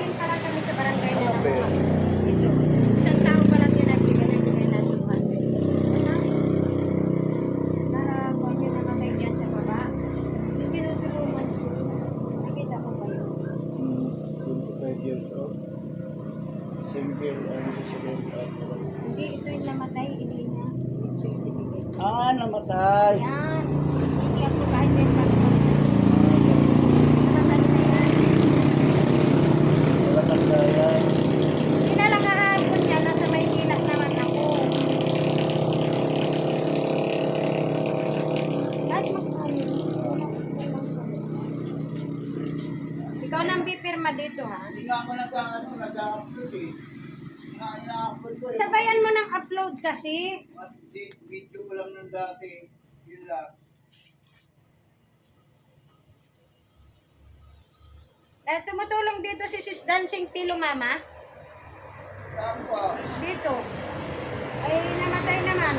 galing pa lang kami sa barangay na Okay. nakuha. Ito. Isang tao pa lang yun nagbigay na bigay na 200. Ano? Para huwag yun namatay dyan sa baba. Yung tinutulungan ko. Nakita ko ba yun? Hmm, 25 years old. Single and resident at Hindi, ito yung namatay. Hindi niya. Yung certificate. Ah, namatay. Yan. Hindi ako kahit may passport. Namatay na yan. Wala kang daya. Hindi na lang kahapon niya. Nasa Maynila naman ako. Kahit magkano. Ikaw nang pipirma dito ha. Hindi nga ako nag ano, nag-upload eh. Ina ina-upload ko eh. Sabayan mo ng upload kasi. Mas di, video ko lang ng dati. Yun lang. Eh, tumutulong dito si Sis Dancing Pilo Mama. Saan pa? Dito. Ay, namatay naman.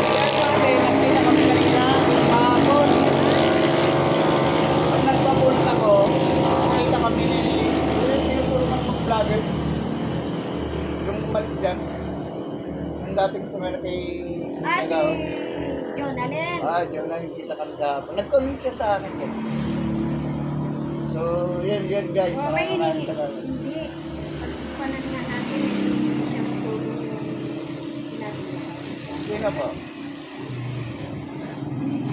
Kaya sabi, nagkita kami kanina, kahapon. Pag nagpapunta ko, nakita kami ni, yung tinutulungan ng vloggers. Yung umalis dyan. Yung dating tumira kay... Ah, si Nagaw. Ah, yun na yung kita kami kahapon. Nag-comment siya sa akin eh. So, yun, yun guys. Oh, may Maraming ini. salamat. Hindi. Pagpanan nga natin. Siyang tulong yung sinabi niya. Sino po?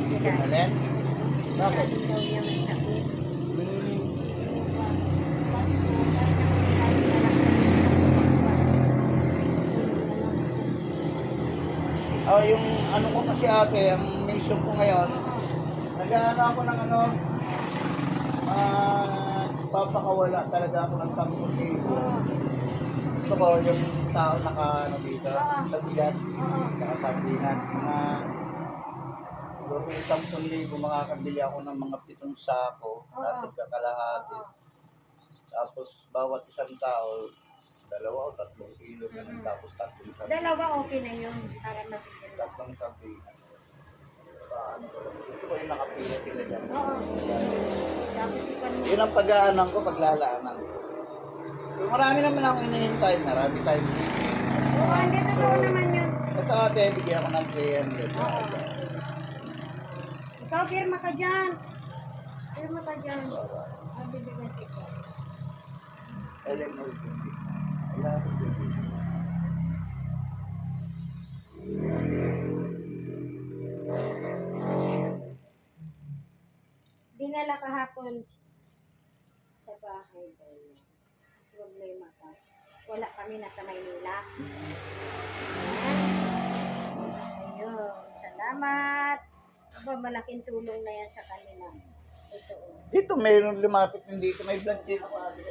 Sila. Alin? Bakit? Sabi daw niya may sakit. Oh, yung ano ko kasi ate, ang mission ko ngayon, nag-ano ako ng ano, ah, papakawala talaga ako ng 10 libo. Gusto ko yung tao naka ano dito, sa bigas, naka sardinas, mga siguro yung 10 libo makakabili ako ng mga pitong sako, natin kakalahati. Tapos bawat isang tao, dalawa o tatlong kilo, ganun, tapos tatlong sardinas. Dalawa okay na yun para mabigyan. Tatlong sardinas. Ko. Gusto ko yung nakapila sila dyan. Oo. Yun ang pag-aanang ko, paglalaanan ko. So, marami naman akong inihintay. Marami tayong busy. Oo, hindi totoo naman yun. Ito ate, bigyan ko ng 300. Oo. Ikaw, firma ka dyan. Firma ka dyan. Ah, bibigyan kita. Ellen Old. Wala ko kahapon sa bahay daw. Problema ka. Wala kami nasa Maynila. Ayan. Ayun. Salamat. Aba, malaking tulong na yan sa kanila. Totoo. Dito, mayroon lumapit din dito. May vlog dito ate.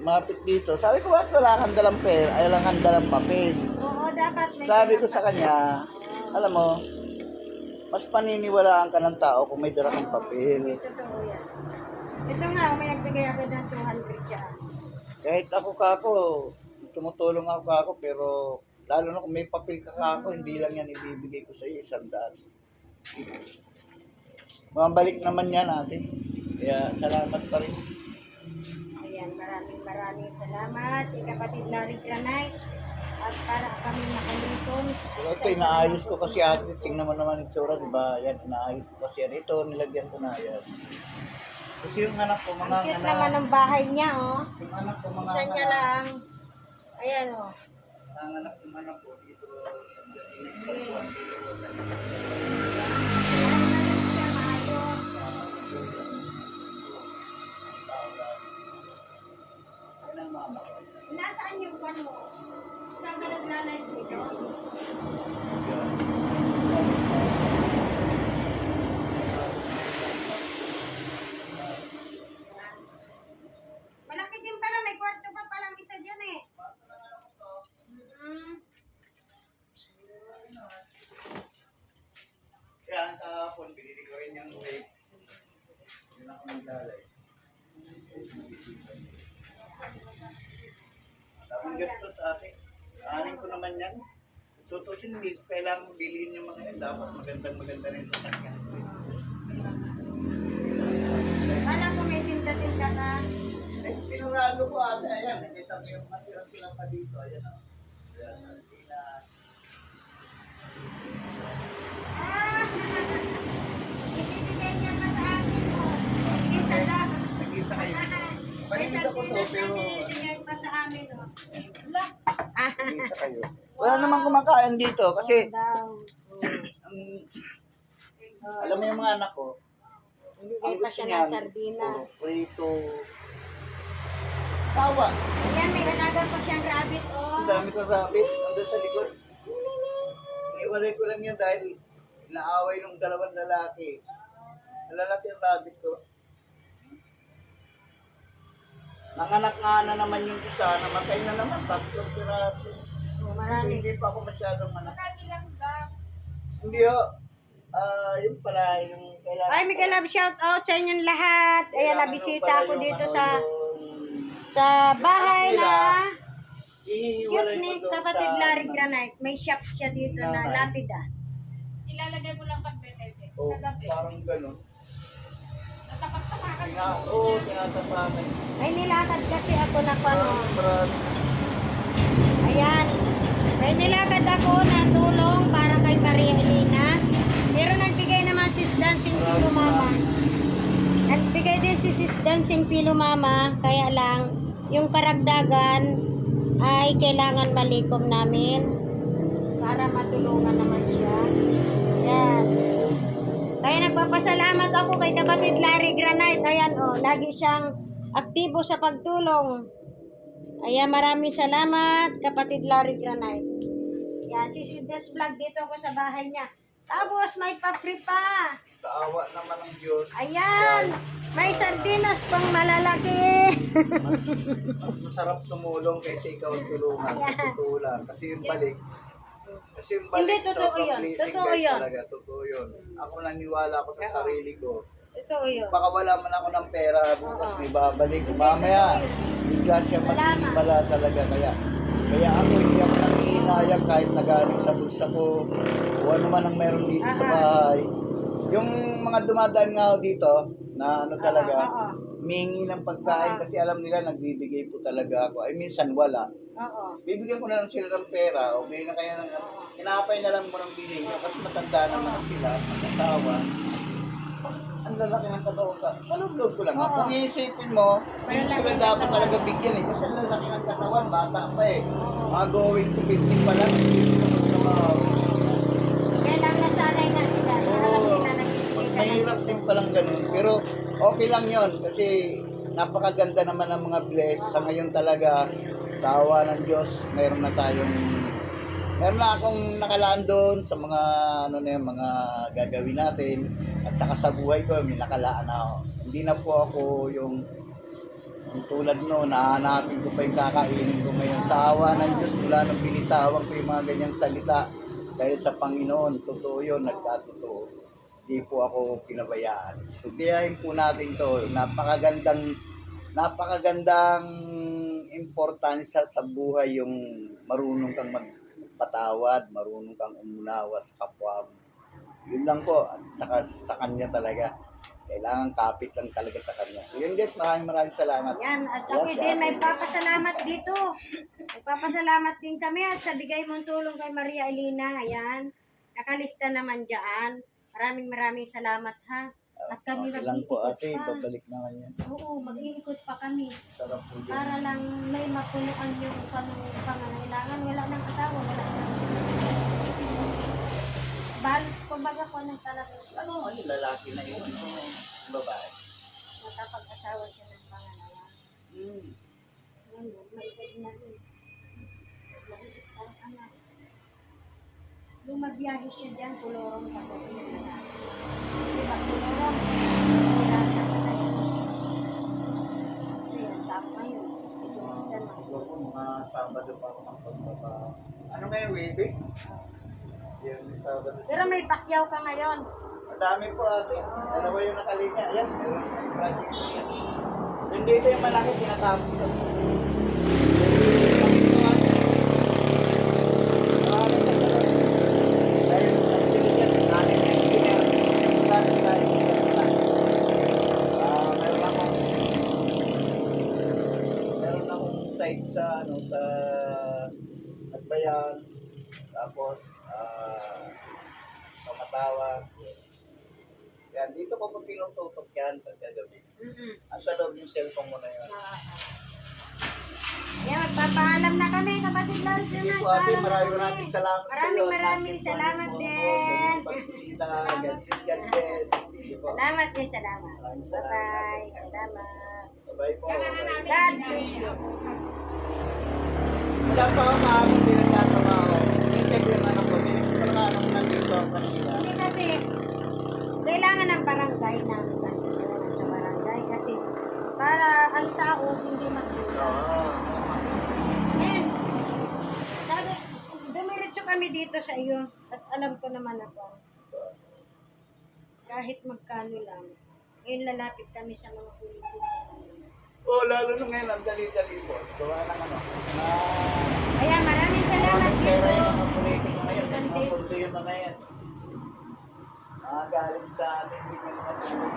Lumapit dito. Sabi ko, bakit wala kang dalang pera? Ay, lang kang dalang papel. Oo, dapat may Sabi ko sa kanya, alam mo, mas paniniwalaan ka ng tao kung may dala kang papel. Totoo yan. Ito nga, may nagbigay ako ng 200 dyan. Kahit ako kako, tumutulong ako kako, pero lalo na kung may papel ka kako, hindi lang yan ibibigay ko sa iyo, isang daan. Mabalik naman yan natin. Kaya salamat pa rin. Ayan, maraming maraming salamat. Ikapatid Larry Granay. At para kami makalipon. Pero ito, inaayos ko kasi ate, tingnan mo naman yung tsura, di ba? Yan, inaayos ko kasi yan. Ito, nilagyan ko na yan. Kasi yung anak ko, Ang mga cute anak, naman ng bahay niya, oh. yung anak ko, mga Isa niya anak, lang. Ayan, oh. ang anak, yung anak ko, dito, ang mama ko. Nasaan yung kwan mo? Ka naglalay dito? Din pala, may kwarto pa palang isa dyan eh. Mm. Kaya ang kahapon, binili ko rin yung vape. Yun ako. Daming gastos ate. Aanin ko naman yan. Tutusin, hindi kailangan bilhin yung mga yan. Dapat magandang maganda rin sa sakyan. Wala ko may tinda-tinda ka. Eh, sinurado ko ata. Ayan, nakita ko yung matira sila pa dito. Ayan o. Ayan, oh, sardinas. Ah! Ibibigay niya pa sa akin oh. po. Isa lang. Nag-isa kayo. Balita ko to, pero... Ibibigay pa sa amin o. Look! Nag-isa kayo. Wala namang kumakain dito kasi um, alam mo yung mga anak ko, Ibigay ang pa gusto siya ng sardinas. prito. Sawa. Ayan, may halaga pa siyang rabbit, oh. Ang dami ko rabbit, nandun sa likod. Iniwalay ko lang yun dahil naaway nung dalawang lalaki. Lalaki ang rabbit ko. Nanganak nga na naman yung isa, namatay na naman, tatlong piraso. Oh, marami. Hindi pa ako masyadong anak. Hindi o. Ah, yun pala, yung kailangan. Ay, Miguel, love shout out sa inyong lahat. Ayan, kailangan nabisita pala ako yung dito ano, sa yung- sa bahay na Ihiwalay cute mo ni doon kapatid sa- Larry Granite. May shop siya dito na Nanay. lapida. Ilalagay mo lang pagbebebe. Oh, Sa gabi. parang gano'n. Natapak-tapakan Tina, oo, tinatapakan. Ay, nilakad kasi ako na pano. Brad, Ayan. May nilakad ako na tulong para kay Maria Elena. Pero nagbigay naman si Dancing Pilo Mama. Nagbigay din si Sis Dancing Pilo Mama. Kaya lang, yung karagdagan ay kailangan malikom namin para matulungan naman siya. Yan. Kaya nagpapasalamat ako kay kapatid Larry Granite. Ayan oh, lagi siyang aktibo sa pagtulong. Ayan, maraming salamat kapatid Larry Granite. Yan, si Sides Vlog dito ako sa bahay niya. Tapos may papri pa. sa awa naman ng Diyos. Ayan, guys, may sardinas pang malalaki. mas, mas masarap tumulong kaysa ikaw tulungan sa totoo lang. Kasi yung balik, kasi balik, Hindi, totoo sobrang yun. blessing Totoo guys yun. talaga. Totoo yun. Ako naniwala ko sa sarili ko. Totoo yun. Baka wala man ako ng pera, bukas may babalik. Mamaya, bigla siya magkikibala talaga. Kaya, kaya ako hindi ako nangihinayang kahit nagaling sa bulsa ko o ano man ang meron dito sa bahay. Yung mga dumadaan nga ako dito, na ano talaga, oo. mingi ng pagkain kasi alam nila nagbibigay po talaga ako. Ay minsan wala. Oo. Bibigyan ko na lang sila ng pera o may na kaya ng kinapay na lang mo ng bilhin nyo kasi matanda naman sila, mag-asawa. Ang lalaki ng katawan ka. Sa ko lang. Oo. Kung iisipin mo, May sila dapat talaga bigyan eh. Kasi ang lalaki ng katawan, bata pa eh. Mga going to 50 pa lang, lang nasanay na sila. Oo. Mahirap din palang ganun. Pero okay lang yon kasi napakaganda naman ng mga bless. Sa ngayon talaga, sa awa ng Diyos, mayroon na tayong meron na akong nakalaan doon sa mga ano na yun, mga gagawin natin at saka sa buhay ko may nakalaan na ako. Hindi na po ako yung yung tulad no, nahanapin ko pa yung kakainin ko ngayon. Sa awa ng Diyos, mula nung binitawan ko yung mga ganyang salita, dahil sa Panginoon, totoo yun, nagkatotoo. Hindi po ako pinabayaan. So, gayahin po natin to. Napakagandang, napakagandang importansya sa buhay yung marunong kang magpatawad, marunong kang umunawa sa kapwa mo. Yun lang po. At saka sa kanya talaga. Kailangan kapit lang talaga sa kanya. So yun guys, maraming maraming salamat. Yan, at ako Yes, din ate. may papasalamat dito. Magpapasalamat din kami at sa bigay mong tulong kay Maria Elena. Ayan, nakalista naman dyan. Maraming maraming salamat ha. At kami Okay lang po ate, pa. babalik naman yan. Oo, mag-iikot pa kami. Sarap po yun. Para lang may mapunuan yung pang- pangangailangan. Wala nang asawa, wala nang... Bal, kumbaga ko nang talaga Ano, ano, lalaki na yun. Ano, babae. nakapag-asawa siya ng pangangailangan. Hmm. Ngayon, may na rin. Maliit ang anak. Lumabiyahe siya dyan, kulorong pa ko. Diba, kulorong? Wala siya sa tayo. Ayan, tap ngayon. Siguro po, mga Sabado pa ako ng pagbaba. Ano ngayon, Webis? Yan, Sabado. Pero may pakyaw ka ngayon. Madami po ate. Dalawa yung nakalinya. Ayan, meron project. Yung dito yung malaki, tinatapos ko. Maraming kasalanan. Dahil ang silid yan, akin na engineer. Plano sila, engineer na. Ah, akong site ano sa Nagbayan, tapos ah sa Matawa. Yan, dito ko po tinututok yan pagkagabi. Mm-mm. Asa loob yung cellphone mo na yun. Oo. Yan, magpapaalam na kami, kapatid Lal. Sige po ate, maraming maraming salamat sa iyo. Maraming maraming salamat din. Pagbisita, God bless, God bless. Salamat din, salamat. Bye-bye. salamat. Wala pa ako ang tatawa ko. Hintay ko yung anak ko. Dinis ko lang anong nandito ako. Hindi kasi, kailangan ng barangay namin kasi sa barangay kasi para ang tao hindi. And, sabi, dumiretso kami dito sa iyo at alam ko naman ako, kahit magkano lang, ngayon lalapit kami sa mga politiko. Oh, lalo na ngayon, ang dali-dali po. Gawa ng ano. Na, Kaya maraming salamat dito. yung mga politiko ngayon. Yung mga punto yung mga yan. Mga galing sa ating bigyan mga tulong.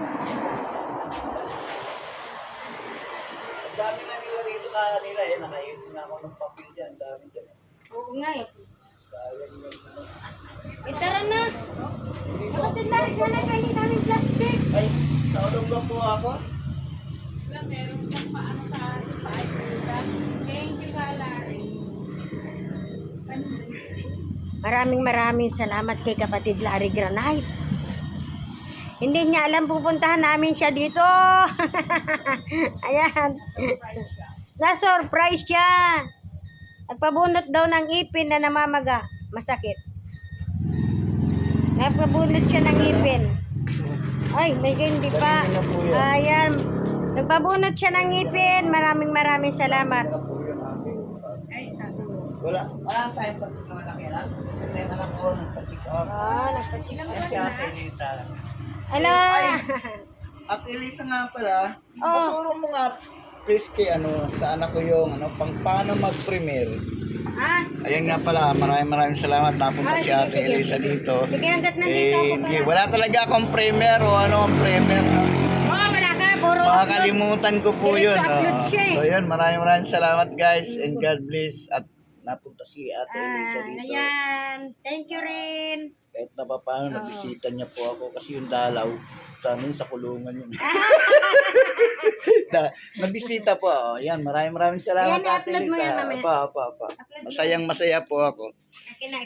Ang dami na nila rito na nila eh. Nakaipin na ako ng papel dyan. Ang dami dyan. Oo nga eh. Sayang yun. ano. Eh, na. Kapatid lang, wala kayo namin plastic. Ay, sa ulong ba po ako? Meron isang paano sa paayuda. Thank you, Larry. Maraming maraming salamat kay kapatid Larry Granite. Hindi niya alam pupuntahan namin siya dito. Ayan. Na-surprise siya. Nagpabunot daw ng ipin na namamaga. Masakit. Nagpabunot siya ng ipin. Ay, may hindi pa. Ayan. Nagpabunot siya ng ipin. Maraming maraming salamat. Wala. Wala. Tayong kasi ng malaki na. May anak ko ng patik up. Oh, nagpa-check Ay, si ate Elisa. Hello. At Elisa nga pala, Oh. maturo mo nga please kay ano, sa anak ko yung ano, pang paano mag-premiere. ah, Ayun nga pala, maraming maraming salamat. Napunta Ah, si ate. Elisa dito. sige hanggat nandito Eh, ako hindi, pala. wala talaga akong premiere o ano ang premiere. Oo, wala ka. Puro Makakalimutan ko po Diretso yun. upload oo. siya eh. So yun, maraming maraming salamat guys and God bless. At napunta si ate Elisa Ah, dito. ayan. Thank you rin. Kahit na pa paano, nabisita niya po ako kasi yung dalaw sa amin sa kulungan yun. na, nabisita po ako. Yan, maraming maraming salamat Yan, i-upload mo yan mamaya. Apa, apa, apa. Masayang masaya po ako. Akin na,